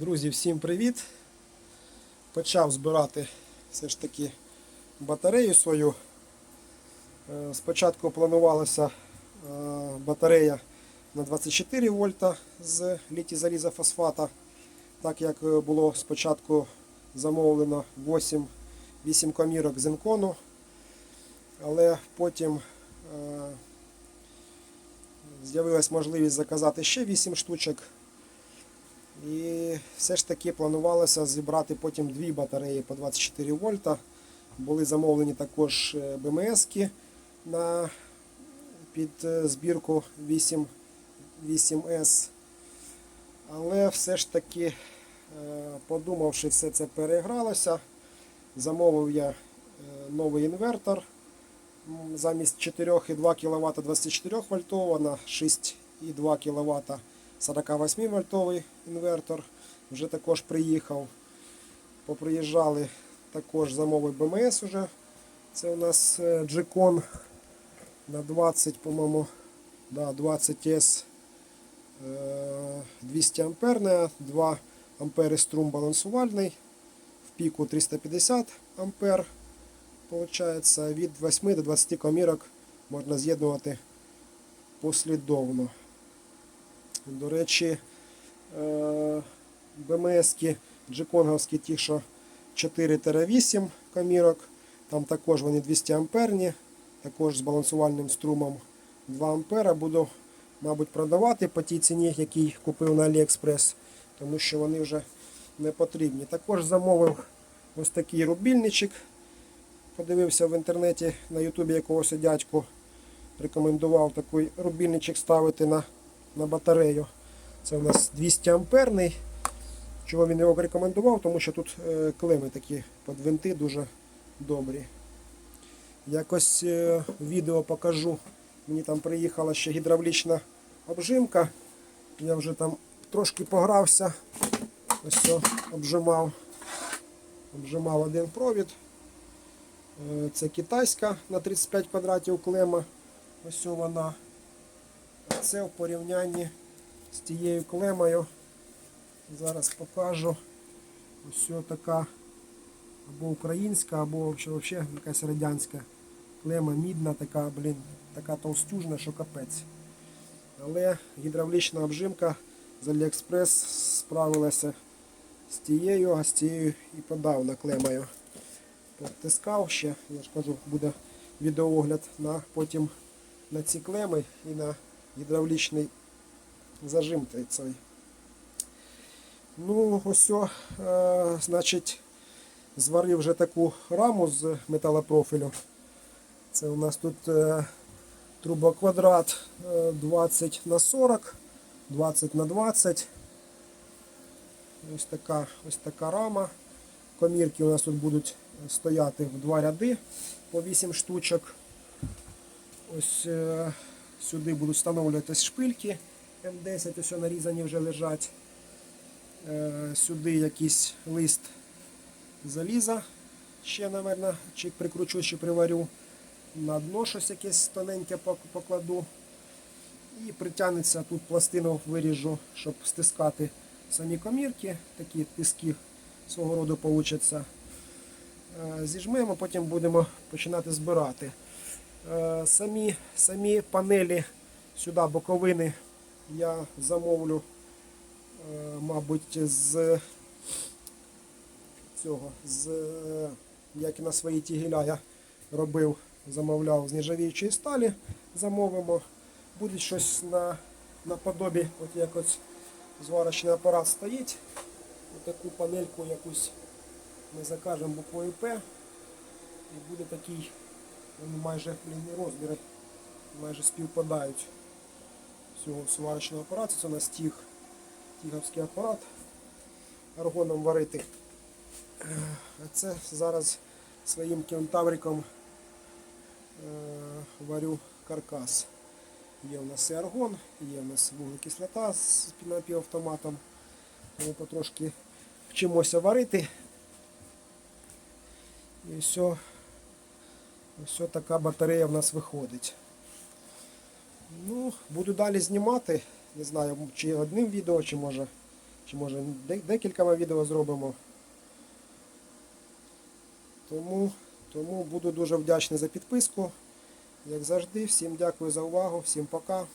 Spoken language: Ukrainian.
Друзі, всім привіт! Почав збирати все ж таки батарею свою. Е, Спочатку планувалася е, батарея на 24 вольта з літій залізофосфата, так як е, було спочатку замовлено 8, 8 комірок зинкону, але потім з'явилась можливість заказати ще 8 штучок. І все ж таки планувалося зібрати потім дві батареї по 24 вольта. Були замовлені також е, БМС-ки на під е, збірку 8, 8С. Але все ж таки, е, подумавши, все це перегралося, замовив я новий інвертор замість 4,2 кВт 24 вольтового на 6,2 кВт 48 вольтовий інвертор. Вже також приїхав. Поприїжджали також замовив БМС уже. Це у нас G-Con на 20, по-моєму, да, 20S е, 200 амперне, 2 ампери струм балансувальний, в піку 350 ампер. Получається від 8 до 20 комірок можна з'єднувати послідовно. До речі, е, БМС-ки джеконговські ті, що 4-8 комірок. Там також вони 200 амперні, також з балансувальним струмом 2 ампера. Буду, мабуть, продавати по тій ціні, який купив на AliExpress, тому що вони вже не потрібні. Також замовив ось такий рубільничок. Подивився в інтернеті на ютубі якогось дядьку. Рекомендував такий рубільничок ставити на, на батарею. Це у нас 200 амперний. Чого він його рекомендував? Тому що тут е, клеми такі під винти дуже добрі. Якось е, відео покажу. Мені там приїхала ще гідравлічна обжимка. Я вже там трошки погрався. Ось обжимав. Обжимав один провід. Е, Це китайська на 35 квадратів клема. Ось вона. Це в порівнянні з тією клемою. Зараз покажу. Ось така або українська, або взагалі якась радянська клема мідна, така, блін, така товстюжна, що капець. Але гідравлічна обжимка з Aliexpress справилася з тією, а з тією і подавно клемою. Потискав ще, я ж кажу, буде відеоогляд на, потім на ці клеми і на гідравлічний зажим цей. Ну, ось, е, значить, зварив вже таку раму з металопрофілю. Це у нас тут е, трубоквадрат е, 20 на 40, 20 на 20. Ось така, ось така рама. Комірки у нас тут будуть стояти в два ряди по 8 штучок. Ось е, сюди будуть встановлюватись шпильки М10, ось нарізані вже лежать. Е, сюди якийсь лист заліза. Ще, мабуть, чи прикручу, чи приварю. На дно щось якесь тоненьке покладу. І притягнеться тут пластину виріжу, щоб стискати самі комірки. Такі тиски свого роду получаться. Е, Зіжмемо, потім будемо починати збирати. Е, Самі, самі панелі сюди, боковини, я замовлю, е, мабуть, з цього, з, е, як і на свої тігеля я робив, замовляв з нержавіючої сталі, замовимо. Буде щось на, наподобі, от як ось зварочний апарат стоїть. Таку панельку якусь ми закажемо буквою П. І буде такий, вони майже блін, розміри майже співпадають цього сварочного апарату. Це у нас тіг, тіговський апарат аргоном варити. Е, А це зараз своїм кентавриком е, варю каркас. Є у нас і аргон, є у нас вуглекислота з напівавтоматом. Ми потрошки вчимося варити. І все, все така батарея в нас виходить. Ну, буду далі знімати. Не знаю, чи одним відео, чи може чи може декількома відео зробимо. Тому, тому буду дуже вдячний за підписку. Як завжди, всім дякую за увагу, всім пока.